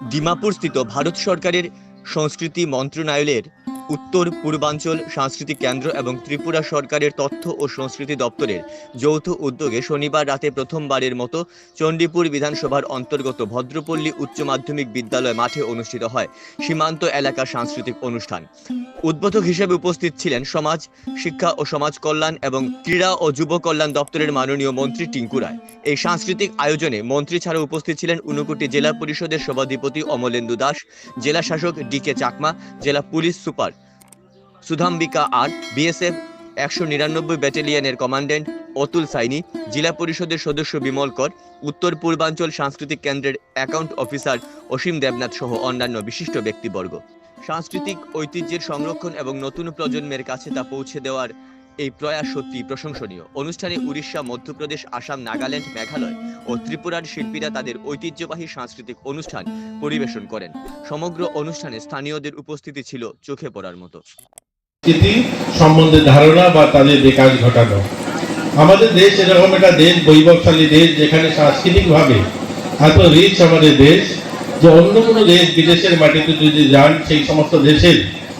ডিমাপুরস্থিত ভারত সরকারের সংস্কৃতি মন্ত্রণালয়ের উত্তর পূর্বাঞ্চল সাংস্কৃতিক কেন্দ্র এবং ত্রিপুরা সরকারের তথ্য ও সংস্কৃতি দপ্তরের যৌথ উদ্যোগে শনিবার রাতে প্রথমবারের মতো চণ্ডীপুর বিধানসভার অন্তর্গত ভদ্রপল্লী উচ্চ মাধ্যমিক বিদ্যালয় মাঠে অনুষ্ঠিত হয় সীমান্ত এলাকা সাংস্কৃতিক অনুষ্ঠান। উদ্বোধক হিসেবে উপস্থিত ছিলেন সমাজ, শিক্ষা ও সমাজ কল্যাণ এবং ক্রীড়া ও যুব কল্যাণ দপ্তরের মাননীয় মন্ত্রী টিঙ্কু রায়। এই সাংস্কৃতিক আয়োজনে মন্ত্রী ছাড়া উপস্থিত ছিলেন ঊনকোটি জেলা পরিষদের সভাধিপতি অমলেন্দু দাস, জেলা শাসক ডি কে চাকমা, জেলা পুলিশ সুপার সুধাম্বিকা আর বিএসএফ একশো নিরানব্বই ব্যাটালিয়নের কমান্ড্যান্ট অতুল সাইনি, জেলা পরিষদের সদস্য বিমল কর, উত্তর পূর্বাঞ্চল সাংস্কৃতিক কেন্দ্রের অ্যাকাউন্ট অফিসার অসীম দেবনাথ সহ অন্যান্য বিশিষ্ট ব্যক্তিবর্গ। সাংস্কৃতিক ঐতিহ্যের সংরক্ষণ এবং নতুন প্রজন্মের কাছে তা পৌঁছে দেওয়ার এই প্রয়াস সত্যি প্রশংসনীয়। অনুষ্ঠানে উড়িষ্যা, মধ্যপ্রদেশ, আসাম, নাগাল্যান্ড, মেঘালয় ও ত্রিপুরার শিল্পীরা তাদের ঐতিহ্যবাহী সাংস্কৃতিক অনুষ্ঠান পরিবেশন করেন। সমগ্র অনুষ্ঠানে স্থানীয়দের উপস্থিতি ছিল চোখে পড়ার মতো। সংস্কৃতি সম্বন্ধে ধারণা বা তাদের বিকাশ ঘটানো। আমাদের দেশ এরকম একটা দেশ, বৈভবশালী দেশ, যেখানে সাংস্কৃতিকভাবে এত রিচ আমাদের দেশ, যে অন্য কোনো দেশ বিদেশের মাটিতে যদি যান, সেই সমস্ত দেশের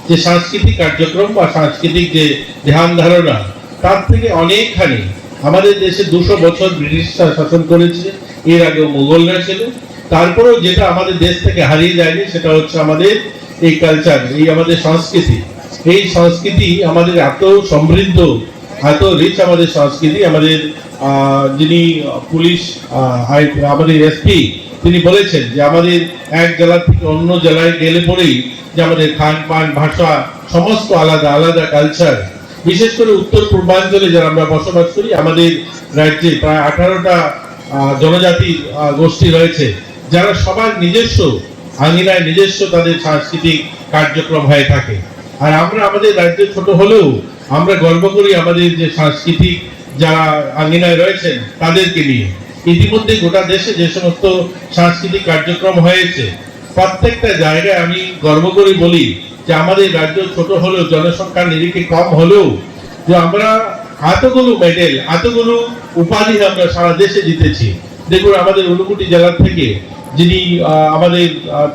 যে সাংস্কৃতিক কার্যক্রম বা সাংস্কৃতিক যে ধ্যান ধারণা, তার থেকে অনেকখানি আমাদের দেশে দুশো বছর ব্রিটিশরা শাসন করেছে। এর আগে মুঘলরা ছিল। তারপরেও যেটা আমাদের দেশ থেকে হারিয়ে যায়নি, সেটা হচ্ছে আমাদের এই কালচার এই আমাদের সংস্কৃতি। এই সংস্কৃতি আমাদের এত সমৃদ্ধ, এত রিচ আমাদের সংস্কৃতি, আমাদের যিনি পুলিশ আমাদের এসপি তিনি বলেছেন যে আমাদের এক জেলা থেকে অন্য জেলায় গেলে পরেই যে আমাদের খান, পান, ভাষা সমস্ত আলাদা আলাদা কালচার বিশেষ করে উত্তর পূর্বাঞ্চলে যারা আমরা বসবাস করি, আমাদের রাজ্যে প্রায় আঠারোটা জনজাতি গোষ্ঠী রয়েছে। যারা সবার নিজস্ব আঙিনায় নিজস্ব তাদের সাংস্কৃতিক কার্যক্রম হয়ে থাকে। আর আমরা আমাদের রাজ্য ছোট হলেও আমরা গর্ব করি আমাদের যে সাংস্কৃতিক যারা আঙ্গিনায় রয়েছেন তাদেরকে নিয়ে। ইতিমধ্যে গোটা দেশে যে সমস্ত সাংস্কৃতিক কার্যক্রম হয়েছে, প্রত্যেকটা জায়গায় আমি গর্ব করে বলি যে আমাদের রাজ্য ছোট হলেও জনসংখ্যা নিরিখে কম হলেও, যে আমরা এতগুলো মেডেল, এতগুলো উপাধি আমরা সারা দেশে জিতেছি। দেখুন, আমাদের ঊনকোটি জেলা থেকে যিনি আমাদের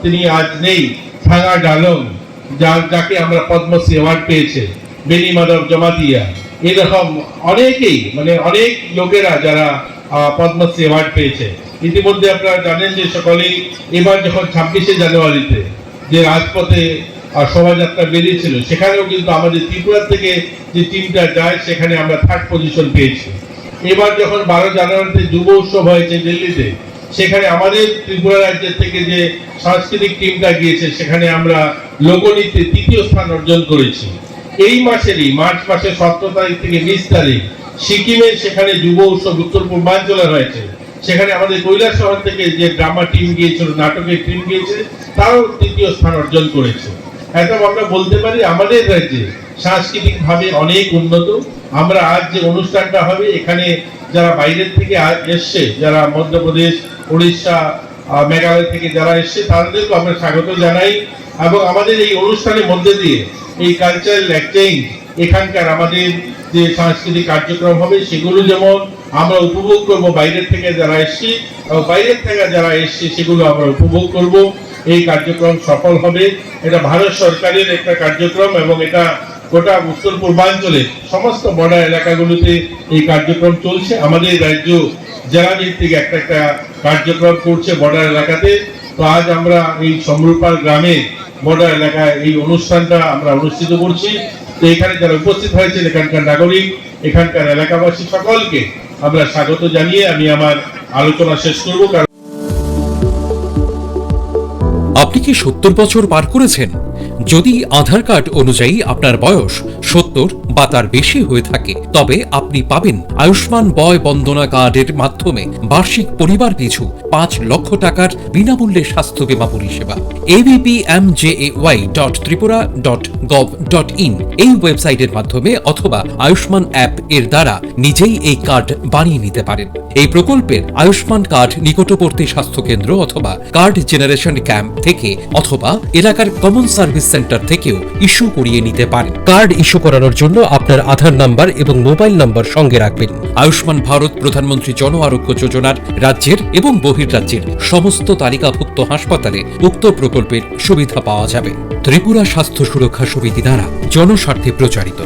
তিনি আজ নেই, ভাঙা ডালং। যার যাকে আমরা পদ্মশ্রী অ্যাওয়ার্ড পেয়েছে, বেনি মাধব জমাতিয়া। এরকম অনেকেই মানে অনেক লোকেরা যারা পদ্মশ্রী অ্যাওয়ার্ড পেয়েছে। ইতিমধ্যে আপনারা জানেন যে সকলেই এবার যখন ছাব্বিশে জানুয়ারিতে যে রাজপথে শোভাযাত্রা বেরিয়েছিল, সেখানেও কিন্তু আমাদের ত্রিপুরা থেকে যে টিমটা যায়, সেখানে আমরা থার্ড পজিশন পেয়েছি। এবার যখন বারো জানুয়ারিতে যুব উৎসব হয়েছে দিল্লিতে সেখানে আমাদের ত্রিপুরা রাজ্যের থেকে যে সাংস্কৃতিক টিমটা গিয়েছে, সেখানে আমরা লোকনীতি তৃতীয় স্থান অর্জন করেছি। এই মাসেরই, মার্চ মাসের সতেরো তারিখ থেকে বিশ তারিখ, সিকিমে সেখানে যুব উৎসব উত্তর পূর্বাঞ্চলে রয়েছে সেখানে আমাদের কৈলাস শহর থেকে যে ড্রামা টিম গিয়েছিল, নাটকের টিম গিয়েছে, তারাও তৃতীয় স্থান অর্জন করেছে। এখন আমরা বলতে পারি আমাদের রাজ্যে সাংস্কৃতিক ভাবে অনেক উন্নত। আমরা আজ যে অনুষ্ঠানটা হবে, এখানে যারা বাইরের থেকে এসছে, যারা মধ্যপ্রদেশ, উড়িষ্যা মেঘালয় থেকে যারা এসছে তাদেরকে আমরা স্বাগত জানাই। এবং আমাদের এই অনুষ্ঠানের মধ্যে দিয়ে এই কালচারাল এক্সচেঞ্জ এখানকার আমাদের যে সাংস্কৃতিক কার্যক্রম হবে, সেগুলো যেমন আমরা উপভোগ করব বাইরের থেকে যারা এসছি বাইরের থেকে যারা এসছে, সেগুলো আমরা উপভোগ করব। এই কার্যক্রম সফল হবে। এটা ভারত সরকারের একটা কার্যক্রম এবং এটা গোটা উত্তর পূর্বাঞ্চলে সমস্ত বর্ডার এলাকাগুলোতে এই কার্যক্রম চলছে। আমাদের রাজ্য জেলা ভিত্তিক একটা একটা কার্যক্রম করছে বর্ডার এলাকাতে। তো আজ আমরা এই সমরূপাল গ্রামে বর্ডার এলাকায় এই অনুষ্ঠানটা আমরা অনুষ্ঠিত করছি। তো এখানে যারা উপস্থিত হয়েছেন এখানকার নাগরিক, এখানকার এলাকাবাসী সকলকে আমরা স্বাগত জানিয়ে আমি আমার আলোচনা শেষ করব। কারণ আপনি কি সত্তর বছর পার করেছেন? যদি আধার কার্ড অনুযায়ী আপনার বয়স সত্তর বা তার বেশি হয়ে থাকে, তবে আপনি পাবেন আয়ুষ্মান বয় বন্দনা কার্ডের মাধ্যমে বার্ষিক পরিবার পিছু পাঁচ লক্ষ টাকার বিনামূল্যে স্বাস্থ্য বীমা পরিষেবা। ABPMJAY dot Tripura dot gov dot in এই ওয়েবসাইটের মাধ্যমে অথবা আয়ুষ্মান অ্যাপ এর দ্বারা নিজেই এই কার্ড বানিয়ে নিতে পারেন। এই প্রকল্পের আয়ুষ্মান কার্ড নিকটবর্তী স্বাস্থ্যকেন্দ্র অথবা কার্ড জেনারেশন ক্যাম্প থেকে অথবা এলাকার কমন সার্ভিস সেন্টার থেকেও ইস্যু করিয়ে নিতে পারেন। কার্ড ইস্যু করানোর জন্য আপনার আধার নাম্বার এবং মোবাইল নাম্বার সঙ্গে রাখবেন। আয়ুষ্মান ভারত প্রধানমন্ত্রী জন আরোগ্য যোজনার রাজ্যের এবং বহির্রাজ্যের সমস্ত তালিকাভুক্ত হাসপাতালে উক্ত প্রকল্পের সুবিধা পাওয়া যাবে। ত্রিপুরা স্বাস্থ্য সুরক্ষা সমিতি দ্বারা জনস্বার্থে প্রচারিত।